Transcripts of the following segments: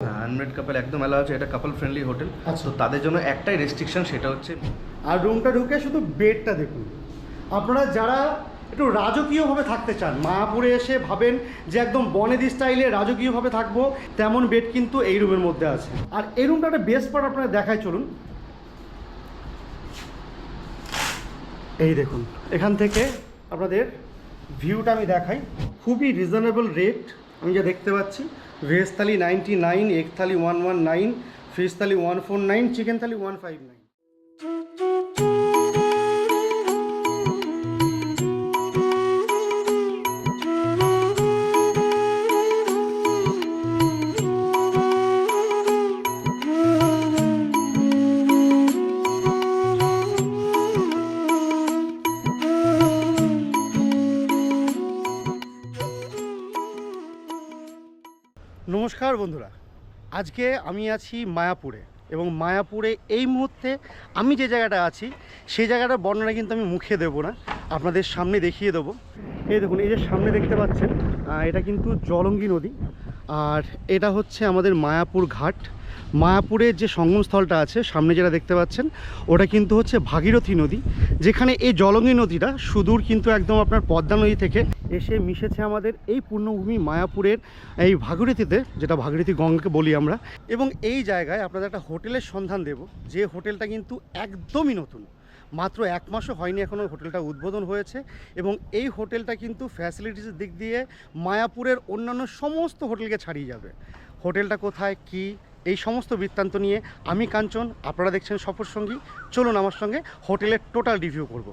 আনমেড কাপল একদম অ্যালাউ আছে এটা কাপল ফ্রেন্ডলি হোটেল। তো তাদের জন্য একটাই রেস্ট্রিকশন সেটা হচ্ছে আর রুমটা ঢুকে শুধু বেডটা দেখুন। আপনারা যারা একটু রাজকীয়ভাবে থাকতে চান মায়াপুরে এসে ভাবেন যে একদম বনেদি স্টাইলে রাজকীয়ভাবে থাকব তেমন বেড কিন্তু এই রুমের মধ্যে আছে। আর এই রুমটা একটা বেস্ট পার্ট আপনারা দেখায় চলুন। এই দেখুন এখান থেকে আপনাদের ভিউটা আমি দেখাই। খুবই রিজনেবল রেট আমি যা দেখতে পাচ্ছি। Veg thali ninety nine egg thali one one nine fish thali one four nine chicken thali one five nine. আজকে আমি আছি মায়াপুরে এবং মায়াপুরে এই মুহূর্তে আমি যে জায়গাটা আছি, সেই জায়গাটার বর্ণনা কিন্তু আমি মুখে দেব না, আপনাদের সামনে দেখিয়ে দেবো। এই দেখুন, এই যে সামনে দেখতে পাচ্ছেন এটা কিন্তু জলঙ্গি নদী। আর এটা হচ্ছে আমাদের মায়াপুর ঘাট। মায়াপুরের যে সঙ্গমস্থলটা আছে, সামনে যেটা দেখতে পাচ্ছেন, ওটা কিন্তু হচ্ছে ভাগীরথী নদী, যেখানে এই জলঙ্গি নদীটা সুদূর কিন্তু একদম আপনার পদ্মা নদী থেকে এসে মিশেছে আমাদের এই পূর্ণভূমি মায়াপুরের এই ভাগীরথীতে, যেটা ভাগীরথী গঙ্গাকে বলি আমরা। এবং এই জায়গায় আপনাদের একটা হোটেলের সন্ধান দেব, যে হোটেলটা কিন্তু একদমই নতুন। মাত্র এক মাসও হয়নি এখনও হোটেলটা উদ্বোধন হয়েছে এবং এই হোটেলটা কিন্তু ফ্যাসিলিটিসের দিক দিয়ে মায়াপুরের অন্যান্য সমস্ত হোটেলকে ছাড়িয়ে যাবে। হোটেলটা কোথায়, কি এই সমস্ত বৃত্তান্ত নিয়ে আমি কাঞ্চন, আপনারা দেখছেন সফর সঙ্গী। চলুন আমার সঙ্গে হোটেলের টোটাল রিভিউ করব।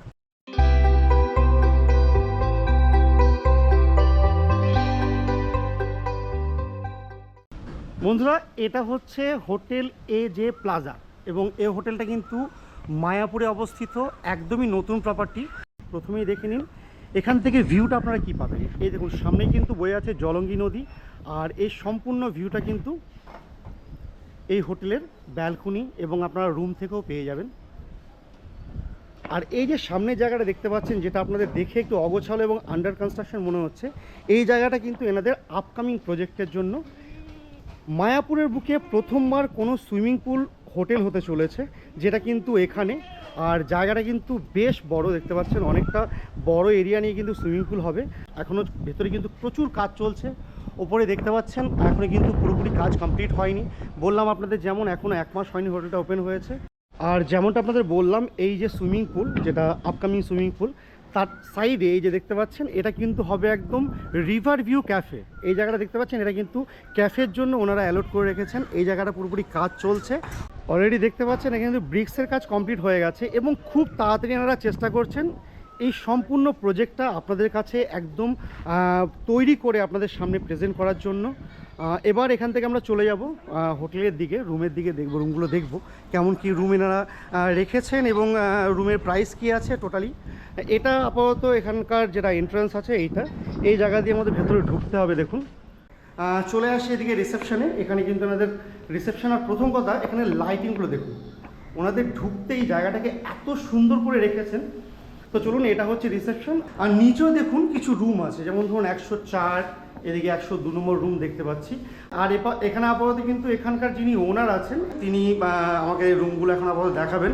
বন্ধুরা, এটা হচ্ছে হোটেল এ জে প্লাজা এবং এই হোটেলটা কিন্তু মায়াপুরে অবস্থিত, একদমই নতুন প্রপার্টি প্রথমেই দেখে নিন, এখান থেকে ভিউটা আপনারা কি পাবেন? এই দেখুন, সামনেই কিন্তু বয়ে আছে জলঙ্গি নদী, আর এই সম্পূর্ণ ভিউটা কিন্তু এই হোটেলের ব্যালকনি এবং আপনারা রুম থেকেও পেয়ে যাবেন। আর এই যে সামনের জায়গাটা দেখতে পাচ্ছেন, যেটা আপনাদের দেখে একটু অগোছালো এবং আন্ডার কনস্ট্রাকশন মনে হচ্ছে, এই জায়গাটা কিন্তু এনাদের আপকামিং প্রজেক্টের জন্য। মায়াপুরের বুকে প্রথমবার কোনো সুইমিং পুল হোটেল হতে চলেছে, যেটা কিন্তু এখানে। আর জায়গাটা কিন্তু বেশ বড়, দেখতে পাচ্ছেন অনেকটা বড় এরিয়া নিয়ে কিন্তু সুইমিং পুল হবে। এখনও ভেতরে কিন্তু প্রচুর কাজ চলছে। ওপরে দেখতে পাচ্ছেন এখনও কিন্তু পুরোপুরি কাজ কমপ্লিট হয়নি। বললাম আপনাদের যেমন এখনও এক মাস হয়নি হোটেলটা ওপেন হয়েছে। আর যেমনটা আপনাদের বললাম, এই যে সুইমিং পুল যেটা আপকামিং সুইমিং পুল তার সাইডে এই যে দেখতে পাচ্ছেন, এটা কিন্তু হবে একদম রিভার ভিউ ক্যাফে এই জায়গাটা দেখতে পাচ্ছেন, এটা কিন্তু ক্যাফের জন্য ওনারা অ্যালট করে রেখেছেন। এই জায়গাটা পুরোপুরি কাজ চলছে। অলরেডি দেখতে পাচ্ছেন, এখানে কিন্তু ব্রিক্সের কাজ কমপ্লিট হয়ে গেছে এবং খুব তাড়াতাড়ি ওনারা চেষ্টা করছেন এই সম্পূর্ণ প্রজেক্টটা আপনাদের কাছে একদম তৈরি করে আপনাদের সামনে প্রেজেন্ট করার জন্য। এবার এখান থেকে আমরা চলে যাব হোটেলের দিকে, রুমের দিকে দেখব রুমগুলো দেখব, কেমন কি রুম এনারা রেখেছেন এবং রুমের প্রাইস কি আছে টোটালি এটা আপাতত এখানকার যেটা এন্ট্রান্স আছে এইটা, এই জায়গা দিয়ে আমাদের ভেতরে ঢুকতে হবে, দেখুন। চলে আসি এদিকে রিসেপশনে এখানে কিন্তু ওনাদের রিসেপশন আর প্রথম কথা, এখানে লাইটিংগুলো দেখুন। ওনাদের ঢুকতেই জায়গাটাকে এত সুন্দর করে রেখেছেন তো চলুন এটা হচ্ছে রিসেপশন আর নিচেও দেখুন কিছু রুম আছে। যেমন ধরুন একশো চার এদিকে একশো দু নম্বর রুম দেখতে পাচ্ছি। আর এখানে আপাতত কিন্তু এখানকার যিনি ওনার আছেন তিনি আমাকে রুমগুলো এখন আপাতত দেখাবেন।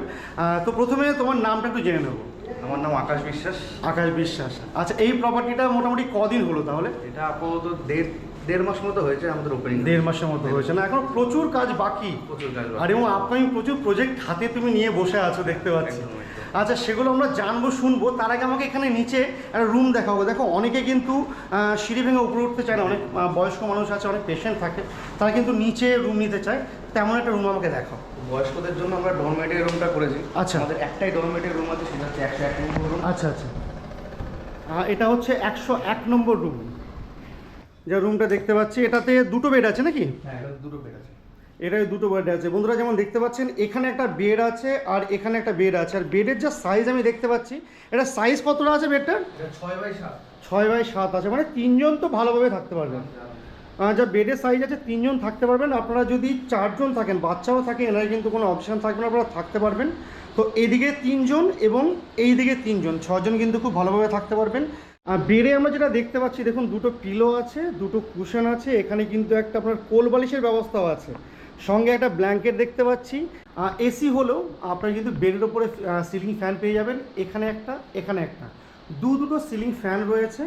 তো প্রথমে তোমার নামটা একটু জেনে নেব। আমার নাম আকাশ বিশ্বাস। আকাশ বিশ্বাস। আচ্ছা এই প্রপার্টিটা মোটামুটি কদিন হলো তাহলে? এটা আপাতত দেড় দেড় মাস মতো হয়েছে আমাদের ওপেনিং দেড় মাসের মতো হয়েছে না? এখন প্রচুর কাজ বাকি। প্রচুর কাজ। আর এবং আপকামিং প্রচুর প্রজেক্ট হাতে তুমি নিয়ে বসে আছো দেখতে পাচ্ছি। আচ্ছা সেগুলো আমরা জানব শুনব। তার আগে আমাকে এখানে নিচে একটা রুম দেখাবো। দেখো অনেকে কিন্তু সিঁড়ি ভেঙে উপরে উঠতে চায় না। অনেক বয়স্ক মানুষ আছে অনেক পেশেন্ট থাকে। তারা কিন্তু নিচে রুম নিতে চায়। তেমন একটা রুম আমাকে দেখাও। বয়স্কদের জন্য আমরা ডরমেটের রুমটা করেছি। আচ্ছা। আমাদের একটাই ডরমেটের রুম আছে সেটা হচ্ছে একশো এক নম্বর রুম আচ্ছা আচ্ছা। এটা হচ্ছে একশো এক নম্বর রুম যে রুমটা দেখতে পাচ্ছি এটাতে দুটো বেড আছে নাকি? হ্যাঁ দুটো বেড আছে। এটাই দুটো বেড আছে। বন্ধুরা যেমন দেখতে পাচ্ছেন এখানে একটা বেড আছে আর এখানে একটা বেড আছে। আর বেডের যা সাইজ আমি দেখতে পাচ্ছি এটা সাইজ কতটা আছে বেডটা ছয় বাই সাত। ছয় বাই সাত আছে। মানে তিনজন তো ভালোভাবে থাকতে পারবেন। যা বেডের সাইজ আছে তিনজন থাকতে পারবেন। আপনারা যদি চারজন থাকেন বাচ্চাও থাকে এনারা কিন্তু কোনো অপশান থাকবে না আপনারা থাকতে পারবেন। তো এদিকে তিনজন এবং এই দিকে তিনজন ছজন কিন্তু খুব ভালোভাবে থাকতে পারবেন। আর বেডে আমরা যেটা দেখতে পাচ্ছি দেখুন দুটো পিলো আছে দুটো কুশন আছে এখানে কিন্তু একটা আপনার কোল বালিশের ব্যবস্থাও আছে। সঙ্গে একটা ব্ল্যাঙ্কেট দেখতে পাচ্ছি। এসি হলেও আপনার কিন্তু বেডের ওপরে সিলিং ফ্যান পেয়ে যাবেন। এখানে একটা এখানে একটা। দু দুটো সিলিং ফ্যান রয়েছে।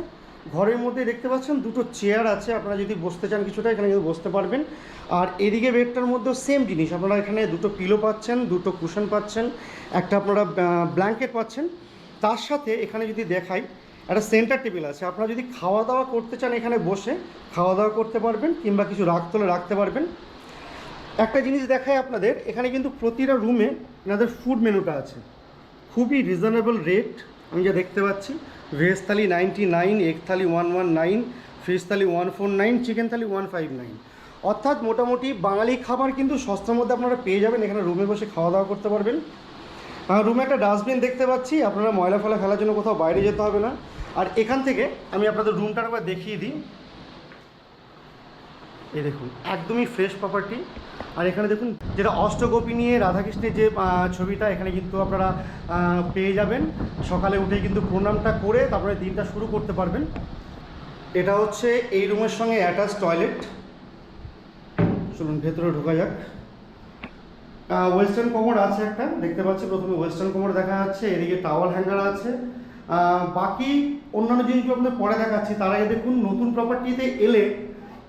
ঘরের মধ্যে দেখতে পাচ্ছেন দুটো চেয়ার আছে। আপনারা যদি বসতে চান কিছুটা, এখানে কিন্তু বসতে পারবেন। আর এদিকে বেডটার মধ্যেও সেম জিনিস। আপনারা এখানে দুটো পিলো পাচ্ছেন, দুটো কুশন পাচ্ছেন, একটা আপনারা ব্ল্যাঙ্কেট পাচ্ছেন। তার সাথে এখানে যদি দেখাই, একটা সেন্টার টেবিল আছে। আপনারা যদি খাওয়া দাওয়া করতে চান এখানে বসে, খাওয়া দাওয়া করতে পারবেন কিংবা কিছু রাখতে হলে রাখতে পারবেন। একটা জিনিস দেখায় আপনাদের, এখানে কিন্তু প্রতিটা রুমে এনাদের ফুড মেনুটা আছে। খুবই রিজনেবল রেট আমি যা দেখতে পাচ্ছি। Veg thali ninety nine egg thali one one nine fish thali one four nine chicken thali one five nine অর্থাৎ মোটামুটি বাঙালি খাবার কিন্তু সস্তার মধ্যে আপনারা পেয়ে যাবেন, এখানে রুমে বসে খাওয়া দাওয়া করতে পারবেন। রুমে একটা ডাস্টবিন দেখতে পাচ্ছি, আপনারা ময়লা ফলা ফেলার জন্য কোথাও বাইরে যেতে হবে না। আর এখান থেকে আমি আপনাদের রুমটা একবার দেখিয়ে দিই। এই দেখুন, একদমই ফ্রেশ প্রপার্টি আর এখানে দেখুন, যেটা অষ্টগোপী নিয়ে রাধাকৃষ্ণের যে ছবিটা, এখানে কিন্তু আপনারা পেয়ে যাবেন। সকালে উঠে কিন্তু প্রণামটা করে তারপরে দিনটা শুরু করতে পারবেন। এটা হচ্ছে এই রুমের সঙ্গে অ্যাটাচ টয়লেট চলুন, ভেতরে ঢোকা যাক। ওয়েস্টার্ন কোমর আছে একটা, দেখতে পাচ্ছি প্রথমে ওয়েস্টার্ন কোমর দেখা যাচ্ছে, এদিকে টাওয়াল হ্যাঙ্গার আছে। বাকি অন্যান্য জিনিসগুলো আপনাদের পরে দেখাচ্ছি। তার দেখুন, নতুন প্রপার্টিতে এলে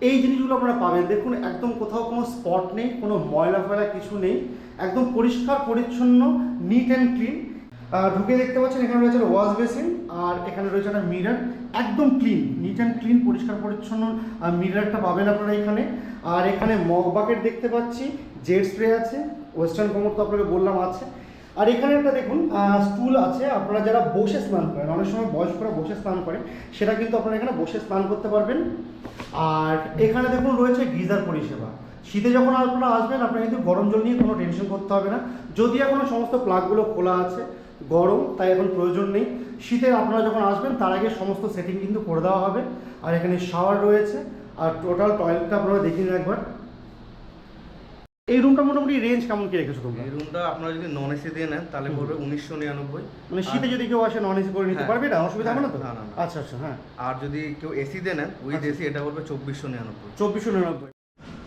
এই জিনিসগুলো আপনারা পাবেন। দেখুন, একদম কোথাও কোনো স্পট নেই, কোনো ময়লা ফয়লা কিছু নেই। একদম পরিষ্কার, পরিচ্ছন্ন নিট অ্যান্ড ক্লিন ঢুকে দেখতে পাচ্ছেন, এখানে রয়েছে ওয়াশ বেসিন আর এখানে রয়েছে একটা মিরার একদম ক্লিন নিট অ্যান্ড ক্লিন পরিষ্কার, পরিচ্ছন্ন মিরারটা পাবেন আপনারা এখানে। আর এখানে মগ বাকেট দেখতে পাচ্ছি জেট স্প্রে আছে ওয়েস্টার্ন কোমর তো আপনাকে বললাম আছে। আর এখানে একটা দেখুন স্টুল আছে, আপনারা যারা বসে স্নান করেন, অনেক সময় বয়স্করা বসে স্নান করেন, সেটা কিন্তু আপনারা এখানে বসে স্নান করতে পারবেন। আর এখানে দেখুন রয়েছে গিজার পরিষেবা। শীতে যখন আপনারা আসবেন, আপনারা কিন্তু গরম জল নিয়ে কোনো টেনশন করতে হবে না। যদি এখনও সমস্ত প্লাগগুলো খোলা আছে, গরম, তাই এখন প্রয়োজন নেই। শীতে আপনারা যখন আসবেন, তার আগে সমস্ত সেটিং কিন্তু করে দেওয়া হবে। আর এখানে শাওয়ার রয়েছে। আর টোটাল টয়লেটটা আপনারা দেখিয়ে একবার। এই রুমটা মোটামুটি রেঞ্জ কেমন কি রেখেছো তোমরা? এই রুমটা আপনারা যদি নন এসি দিয়ে নেন তাহলে পড়বে উনিশশো নিরানব্বই। মানে শীতে যদি কেউ আসে নন এসি করে নিতে হ্যাঁ। পারবে এটা অসুবিধা হবে না তো? না, না, না। আচ্ছা আচ্ছা হ্যাঁ। আর যদি কেউ এসি দিয়ে নেন উইথ আচ্ছা। এসি এটা পড়বে চব্বিশশো নিরানব্বই। চব্বিশশো নিরানব্বই।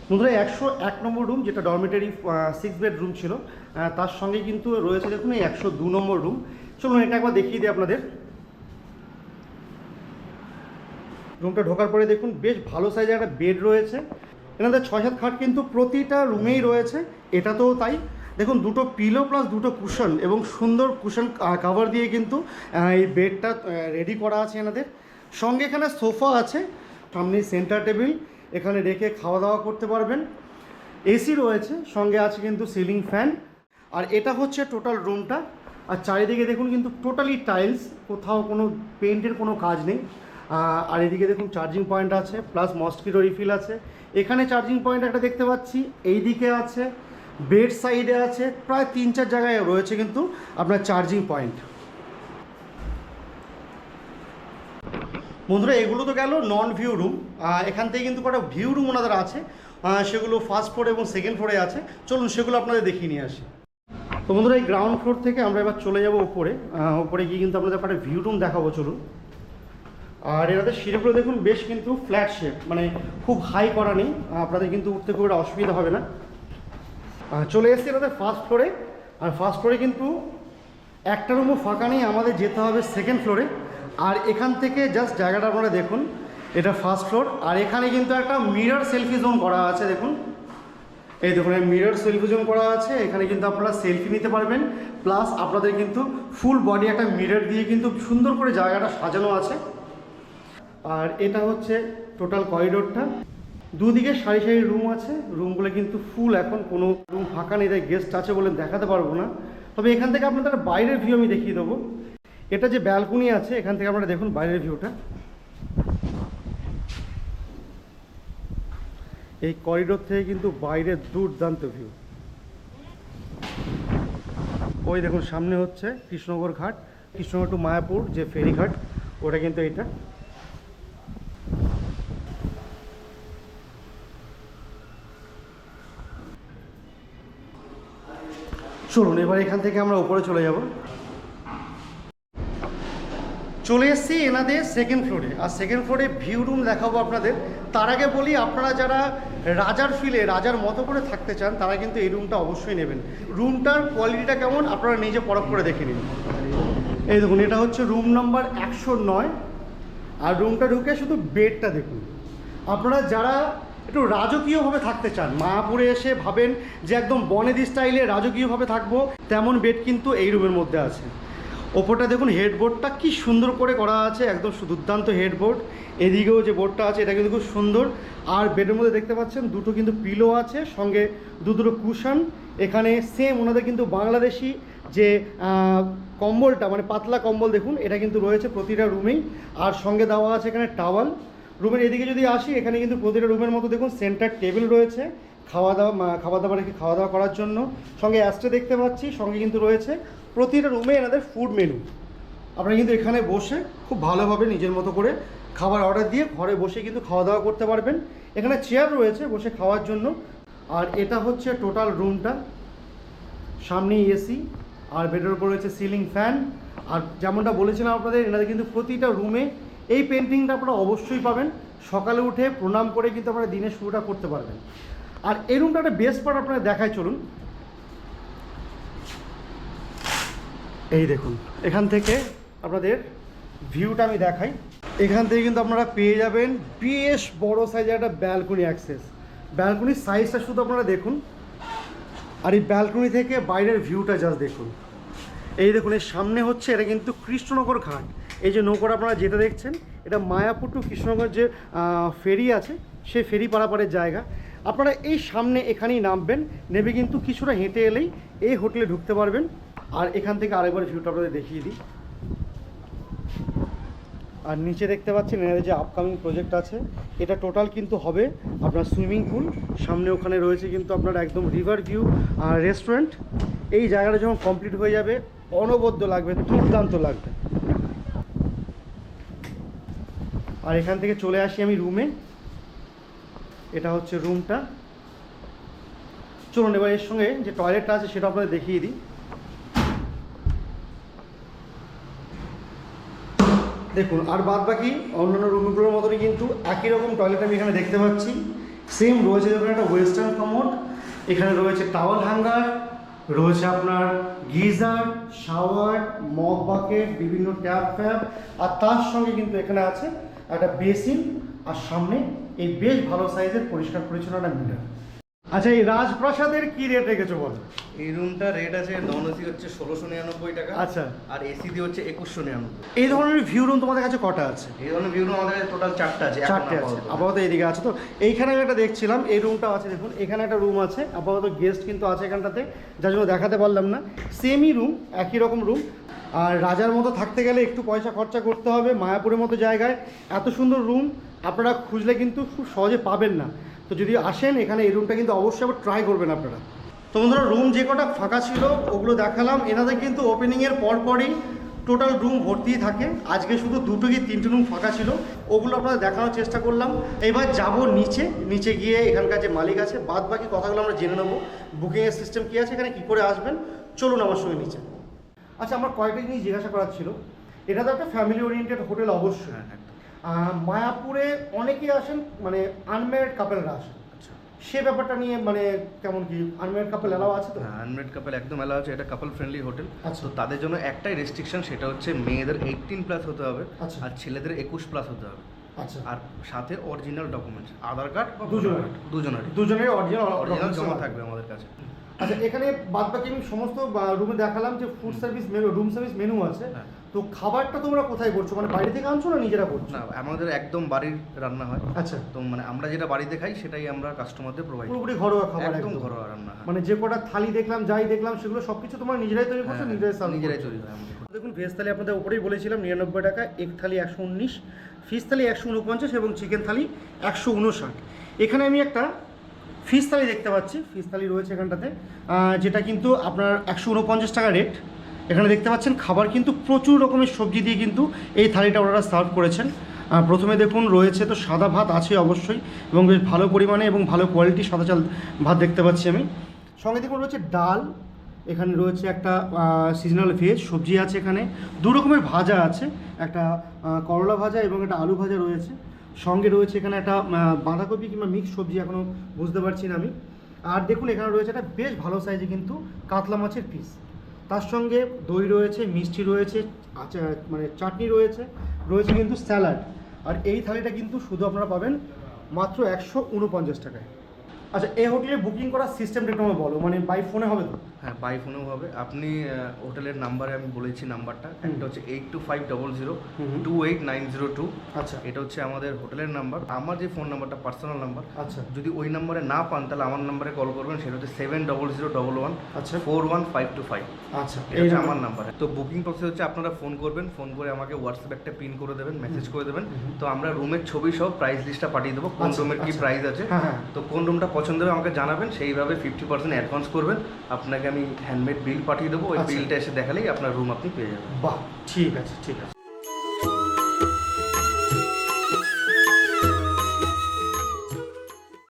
বন্ধুরা একশো এক নম্বর রুম যেটা ডরমেটারি সিক্স বেড রুম ছিল তার সঙ্গে কিন্তু রয়েছে দেখুন এই একশো দু নম্বর রুম চলুন এটা একবার দেখিয়ে দিই আপনাদের। রুমটা ঢোকার পরে দেখুন বেশ ভালো সাইজের একটা বেড রয়েছে। এনাদের ছয় সাত খাট কিন্তু প্রতিটা রুমেই রয়েছে, এটাতেও তাই। দেখুন, দুটো পিলো প্লাস দুটো কুশন এবং সুন্দর কুশন কাভার দিয়ে কিন্তু এই বেডটা রেডি করা আছে এনাদের। সঙ্গে এখানে সোফা আছে সামনে সেন্টার টেবিল এখানে রেখে খাওয়া দাওয়া করতে পারবেন। এসি রয়েছে, সঙ্গে আছে কিন্তু সিলিং ফ্যান আর এটা হচ্ছে টোটাল রুমটা আর চারিদিকে দেখুন কিন্তু টোটালি টাইলস কোথাও কোনো পেন্টের কোনো কাজ নেই। আর এদিকে দেখুন চার্জিং পয়েন্ট আছে প্লাস মস্কিটো রিফিল আছে। এখানে চার্জিং পয়েন্ট একটা দেখতে পাচ্ছি এই দিকে আছে বেড সাইডে আছে, প্রায় তিন চার জায়গায় রয়েছে কিন্তু আপনার চার্জিং পয়েন্ট বন্ধুরা, এগুলো তো গেল নন ভিউ রুম এখান থেকে কিন্তু কটা ভিউ রুম ওনাদের আছে। সেগুলো ফার্স্ট ফ্লোরে এবং সেকেন্ড ফ্লোরে আছে। চলুন সেগুলো আপনাদের দেখিয়ে নিয়ে আসি। তো বন্ধুরা, এই গ্রাউন্ড ফ্লোর থেকে আমরা এবার চলে যাব উপরে। উপরে গিয়ে কিন্তু আপনাদের একটা ভিউ রুম দেখাবো, চলুন। আর এনাদের সিঁড়িগুলো দেখুন বেশ কিন্তু ফ্ল্যাট শেপ মানে খুব হাই করা নেই। আপনাদের কিন্তু উঠতে খুব একটা অসুবিধা হবে না। চলে এসেছি এনাদের ফার্স্ট ফ্লোরে আর ফার্স্ট ফ্লোরে কিন্তু একটা রুমও ফাঁকা নেই, আমাদের যেতে হবে সেকেন্ড ফ্লোরে আর এখান থেকে জাস্ট জায়গাটা আপনারা দেখুন, এটা ফার্স্ট ফ্লোর আর এখানে কিন্তু একটা মিরর সেলফি জোন করা আছে, দেখুন। এই দেখুন মিরর সেলফি জোন করা আছে। এখানে কিন্তু আপনারা সেলফি নিতে পারবেন। প্লাস আপনাদের কিন্তু ফুল বডি একটা মিরর দিয়ে কিন্তু সুন্দর করে জায়গাটা সাজানো আছে। আর এটা হচ্ছে টোটাল করিডোরটা দুদিকে সারি সারি রুম আছে। রুমগুলো কিন্তু ফুল এখন কোনো রুম ফাঁকা নেই, তাই গেস্ট আছে বলে দেখাতে পারব না। তবে এখান থেকে আপনাদের বাইরের ভিউ আমি দেখিয়ে দেবো। এটা যে ব্যালকনি আছে, এখান থেকে আপনারা দেখুন বাইরের ভিউটা এই করিডোর থেকে কিন্তু বাইরের দুর্দান্ত ভিউ ওই দেখুন, সামনে হচ্ছে কৃষ্ণনগর ঘাট, কৃষ্ণনগর টু মায়াপুর যে ফেরিঘাট, ওটা কিন্তু এইটা। চলুন, এবার এখান থেকে আমরা উপরে চলে যাব। চলে এসেছি এনাদের সেকেন্ড ফ্লোরে আর সেকেন্ড ফ্লোরে ভিউ রুম দেখাবো আপনাদের। তার আগে বলি, আপনারা যারা রাজার ফিলে রাজার মতো করে থাকতে চান, তারা কিন্তু এই রুমটা অবশ্যই নেবেন। রুমটার কোয়ালিটিটা কেমন, আপনারা নিজে পরখ করে দেখে নিন। এই দেখুন, এটা হচ্ছে রুম নাম্বার একশো নয়। আর রুমটা ঢুকে শুধু বেডটা দেখুন। আপনারা যারা একটু রাজকীয়ভাবে থাকতে চান। মায়াপুরে এসে ভাবেন যে একদম বনেদি স্টাইলে রাজকীয়ভাবে থাকব, তেমন বেড কিন্তু এই রুমের মধ্যে আছে। ওপরটা দেখুন, হেডবোর্ডটা কি সুন্দর করে করা আছে, একদম দুর্দান্ত হেডবোর্ড। এদিকেও যে বোর্ডটা আছে, এটা কিন্তু খুব সুন্দর। আর বেডের মধ্যে দেখতে পাচ্ছেন, দুটো কিন্তু পিলো আছে, সঙ্গে দু দুটো কুশন। এখানে সেম ওনাদের কিন্তু বাংলাদেশি যে কম্বলটা মানে পাতলা কম্বল দেখুন, এটা কিন্তু রয়েছে প্রতিটা রুমেই। আর সঙ্গে দেওয়া আছে এখানে টাওয়াল রুমের এদিকে যদি আসি, এখানে কিন্তু প্রতিটা রুমের মতো দেখুন সেন্টার টেবিল রয়েছে, খাওয়া দাওয়া খাওয়া দাওয়া রেখে খাওয়া দাওয়া করার জন্য। সঙ্গে অ্যাস্টে দেখতে পাচ্ছি, সঙ্গে কিন্তু রয়েছে প্রতিটা রুমে এনাদের ফুড মেনু আপনারা কিন্তু এখানে বসে খুব ভালোভাবে নিজের মতো করে খাবার অর্ডার দিয়ে ঘরে বসে কিন্তু খাওয়া দাওয়া করতে পারবেন। এখানে চেয়ার রয়েছে বসে খাওয়ার জন্য। আর এটা হচ্ছে টোটাল রুমটা সামনেই এসি আর বেডের উপর রয়েছে সিলিং ফ্যান আর যেমনটা বলেছিলাম আপনাদের, এনাদের কিন্তু প্রতিটা রুমে এই পেন্টিংটা আপনারা অবশ্যই পাবেন। সকালে উঠে প্রণাম করে কিন্তু আপনারা দিনের শুরুটা করতে পারবেন। আর এই রুমটা একটা বেস্ট পার্ট আপনারা দেখায়, চলুন। এই দেখুন, এখান থেকে আপনাদের ভিউটা আমি দেখাই। এখান থেকে কিন্তু আপনারা পেয়ে যাবেন বেশ বড় সাইজের একটা ব্যালকনি অ্যাক্সেস ব্যালকনির সাইজটা শুধু আপনারা দেখুন। আর এই ব্যালকনি থেকে বাইরের ভিউটা জাস্ট দেখুন। এই দেখুন, এর সামনে হচ্ছে এটা কিন্তু কৃষ্ণনগর ঘাট। এই যে নৌকোটা আপনারা যেটা দেখছেন, এটা মায়াপুর টু কৃষ্ণনগর যে ফেরি আছে, সেই ফেরি পারাপারের জায়গা। আপনারা এই সামনে এখানেই নামবেন নেবে কিন্তু কিছুটা হেঁটে এলেই এই হোটেলে ঢুকতে পারবেন। আর এখান থেকে আরেকবার ভিউটা আপনাদের দেখিয়ে দিই। আর নিচে দেখতে পাচ্ছেন এর যে আপকামিং প্রজেক্ট আছে, এটা টোটাল কিন্তু হবে আপনার সুইমিং পুল সামনে ওখানে রয়েছে কিন্তু আপনার একদম রিভার ভিউ আর রেস্টুরেন্ট এই জায়গাটা যখন কমপ্লিট হয়ে যাবে, অনবদ্য লাগবে, দুর্দান্ত লাগবে। আর এখান থেকে চলে আসি আমি রুমে এটা হচ্ছে রুমটা চলুন এবার এর সঙ্গে যে টয়লেটটা আছে সেটা আপনাদের দেখিয়ে দিই। দেখুন, আর বাদ বাকি অন্যান্য রুমগুলোর মতনই কিন্তু একই রকম টয়লেট আমি এখানে দেখতে পাচ্ছি। সেম রয়েছে দেখুন একটা ওয়েস্টার্ন কমোড এখানে রয়েছে টাওয়াল হ্যাঙ্গার রয়েছে আপনার গিজার শাওয়ার মগ বাকেট বিভিন্ন ট্যাপ ফ্যাপ আর তার সঙ্গে কিন্তু এখানে আছে একটা বেসিন আর সামনে এই বেশ ভালো সাইজের পরিষ্কার পরিচ্ছন্ন একটা মিটার আচ্ছা এই রাজপ্রাসাদের কি রেট রেখেছো বলো? এই রুমটা রেট আছে নন এসি হচ্ছে ষোলোশো নিরানব্বই টাকা। আচ্ছা। আর এসি দিয়ে হচ্ছে একুশশো নিরানব্বই। এই ধরনের ভিউ রুম তোমাদের কাছে কটা আছে? এই ধরনের ভিউ রুম আমাদের কাছে টোটাল চারটা আছে চারটে আছে। আপাতত। এইদিকে আছে তো। এইখানে আমি একটা দেখছিলাম এই রুমটা আছে দেখুন এখানে একটা রুম আছে আপাতত গেস্ট কিন্তু আছে এখানটাতে যার জন্য দেখাতে পারলাম না। সেমই রুম একই রকম রুম আর রাজার মতো থাকতে গেলে একটু পয়সা খরচা করতে হবে মায়াপুরের মতো জায়গায়। এত সুন্দর রুম আপনারা খুঁজলে কিন্তু খুব সহজে পাবেন না। তো যদি আসেন এখানে এই রুমটা কিন্তু অবশ্যই আবার ট্রাই করবেন আপনারা। তো বন্ধুরা রুম যে কটা ফাঁকা ছিল ওগুলো দেখালাম। এনাদের কিন্তু ওপেনিংয়ের পরপরই টোটাল রুম ভর্তি থাকে। আজকে শুধু দুটো কি তিনটে রুম ফাঁকা ছিল ওগুলো আপনাদের দেখানোর চেষ্টা করলাম। এবার যাব নিচে নিচে গিয়ে এখানকার যে মালিক আছে বাদ বাকি কথাগুলো আমরা জেনে নেব। বুকিংয়ের সিস্টেম কী আছে এখানে কী করে আসবেন? চলুন আমার সঙ্গে নিচে। আচ্ছা আমার কয়েকটা জিনিস জিজ্ঞাসা করার ছিল। এটা তো একটা ফ্যামিলি ওরিয়েন্টেড হোটেল অবশ্যই। হ্যাঁ আহ, মায়াপুরে অনেকেই আসেন মানে আনম্যারিড কাপেলরা আসেন। আচ্ছা। সে ব্যাপারটা নিয়ে মানে কেমন কি আনম্যারিড কাপেল এলাও আছে তো? হ্যাঁ আনমেড কাপল একদম অ্যালাউ আছে এটা কাপল ফ্রেন্ডলি হোটেল। তো তাদের জন্য একটাই রেস্ট্রিকশন সেটা হচ্ছে মেয়েদের এইটিন প্লাস হতে হবে আচ্ছা। আর ছেলেদের একুশ প্লাস হতে হবে। আচ্ছা। আর সাথে অরিজিনাল ডকুমেন্টস আদার কার্ড বা দুজনের? দুজনের। দুজনের অরিজিনাল অরিজিনাল জমা থাকবে আমাদের কাছে। আচ্ছা এখানে বাদ বাকি আমি সমস্ত রুমে দেখালাম যে food service menu room service menu আছে। হ্যাঁ। তো খাবারটা তোমরা কোথায় করছ? মানে বাইরে থেকে আনছো না নিজেরা করছ? না আমাদের একদম বাড়ির রান্না হয়। আচ্ছা। তো মানে আমরা যেটা বাড়িতে খাই সেটাই আমরা কাস্টমারদের প্রোভাইড পুরোপুরি ঘরোয়া খাবার একদম ঘরোয়া রান্না হয়। মানে যে কটা থালি দেখলাম যাই দেখলাম সেগুলো সবকিছু তোমরা নিজেরাই তৈরি করছ হ্যাঁ, নিজেরাই সার্ভ নিজেরাই তৈরি হয় দেখুন ভেজ থালি আপনাদের উপরেই বলেছিলাম নিরানব্বই টাকা এক থালি একশো উনিশ ফিশ থালি একশো উনপঞ্চাশ এবং চিকেন থালি একশো উনষাট। এখানে আমি একটা ফিশ থালি দেখতে পাচ্ছি ফিশ থালি রয়েছে এখানটাতে। যেটা কিন্তু আপনার একশো উনপঞ্চাশ টাকা রেট এখানে দেখতে পাচ্ছেন, খাবার কিন্তু প্রচুর রকমের সবজি দিয়ে কিন্তু এই থালিটা ওনারা সার্ভ করেছেন। প্রথমে দেখুন, রয়েছে তো সাদা ভাত আছে অবশ্যই, এবং বেশ ভালো পরিমাণে এবং ভালো কোয়ালিটি সাদা চাল ভাত দেখতে পাচ্ছি আমি। সঙ্গে দেখুন, রয়েছে ডাল, এখানে রয়েছে একটা সিজনাল ভেজ সবজি আছে এখানে। দু রকমের ভাজা আছে, একটা করলা ভাজা এবং একটা আলু ভাজা রয়েছে। সঙ্গে রয়েছে এখানে একটা বাঁধাকপি কিংবা মিক্স সবজি এখনও বুঝতে পারছি না আমি। আর দেখুন, এখানে রয়েছে একটা বেশ ভালো সাইজে কিন্তু কাতলা মাছের পিস তার সঙ্গে দই রয়েছে, মিষ্টি রয়েছে মানে চাটনি রয়েছে রয়েছে কিন্তু স্যালাড আর এই থালিটা কিন্তু শুধু আপনারা পাবেন মাত্র একশো উনপঞ্চাশ টাকায়। আচ্ছা এই হোটেলে বুকিং করার সিস্টেমটা একটু আমায় বলো মানে বাই ফোনে হবে তো? হ্যাঁ বাই ফোনেও হবে। আপনি হোটেলের নাম্বারে আমি বলেছি নাম্বারটা একটা হচ্ছে eight two five double zero. Two eight nine zero two আচ্ছা। এটা হচ্ছে আমাদের হোটেলের নাম্বার আমার যে ফোন নাম্বারটা পার্সোনাল নাম্বার আচ্ছা। যদি ওই নাম্বারে না পান তাহলে আমার নাম্বারে কল করবেন। সেটা হচ্ছে seven double zero double one আচ্ছা। Four one five two five আচ্ছা। এটা হচ্ছে আমার নাম্বার তো বুকিং প্রসেস হচ্ছে আপনারা ফোন করবেন। ফোন করে আমাকে হোয়াটসঅ্যাপে একটা পিন করে দেবেন মেসেজ করে দেবেন। তো আমরা রুমের ছবি সহ প্রাইস লিস্টটা পাঠিয়ে দেবো। কোন আচ্ছা, রুমের কি আচ্ছা। প্রাইস আছে। হ্যাঁ হ্যাঁ। তো কোন রুমটা পছন্দ হবে আমাকে জানাবেন। সেইভাবে ফিফটি পার্সেন্ট অ্যাডভান্স করবেন। আপনাকে আমি হ্যান্ডমেড বিল পাঠিয়ে দেবো। ওই আচ্ছা। বিলটা এসে দেখালেই আপনার রুম আপনি পেয়ে যাবেন। বাহ ঠিক আছে ঠিক আছে।